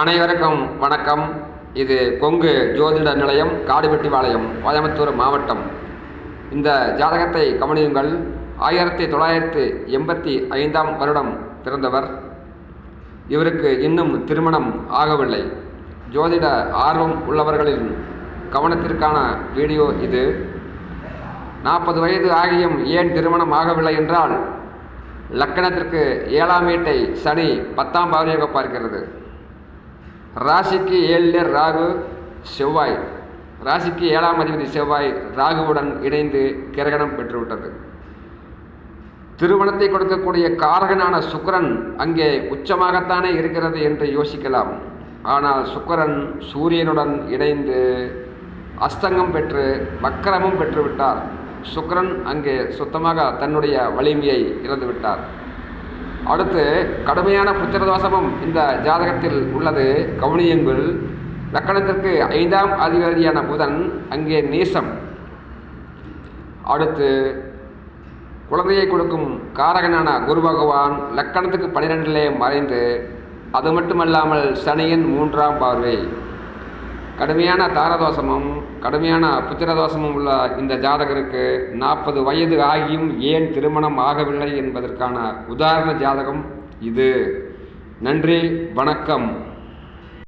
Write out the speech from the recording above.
அனைவருக்கும் வணக்கம். இது கொங்கு ஜோதிட நிலையம் காடுவெட்டிபாளையம் கோயம்புத்தூர் மாவட்டம். இந்த ஜாதகத்தை கவனியுங்கள். ஆயிரத்தி தொள்ளாயிரத்தி எண்பத்தி ஐந்தாம் வருடம் பிறந்தவர். இவருக்கு இன்னும் திருமணம் ஆகவில்லை. ஜோதிட ஆர்வம் உள்ளவர்களின் கவனத்திற்கான வீடியோ இது. நாற்பது வயது ஆகியும் ஏன் திருமணம் ஆகவில்லை என்றால் லக்கணத்திற்கு ஏழாம் வீட்டை சனி பத்தாம் பாவனையாக பார்க்கிறது. ராசிக்கு ஏழில் ராகு செவ்வாய். ராசிக்கு ஏழாம் அதிபதி செவ்வாய் ராகுவுடன் இணைந்து கிரகணம் பெற்றுவிட்டது. திருமணத்தை கொடுக்கக்கூடிய காரகனான சுக்கரன் அங்கே உச்சமாகத்தானே இருக்கிறது என்று யோசிக்கலாம். ஆனால் சுக்கரன் சூரியனுடன் இணைந்து அஸ்தங்கம் பெற்று வக்கரமும் பெற்றுவிட்டார். சுக்கரன் அங்கே சுத்தமாக தன்னுடைய வலிமையை இழந்துவிட்டார். அடுத்து கடுமையான புத்திரதோஷமும் இந்த ஜாதகத்தில் உள்ளது. கவுனியங்கள். லக்கணத்திற்கு ஐந்தாம் அதிகாரியான புதன் அங்கே நீசம். அடுத்து குழந்தையை கொடுக்கும் காரகனான குரு பகவான் லக்கணத்துக்கு பனிரெண்டிலே மறைந்து அது மட்டுமல்லாமல் சனியின் மூன்றாம் பார்வை. கடுமையான தாரதோஷமும் கடுமையான புத்திரதோஷமும் உள்ள இந்த ஜாதகருக்கு நாற்பது வயது ஆகியும் ஏன் திருமணம் ஆகவில்லை என்பதற்கான உதாரண ஜாதகம் இது. நன்றி வணக்கம்.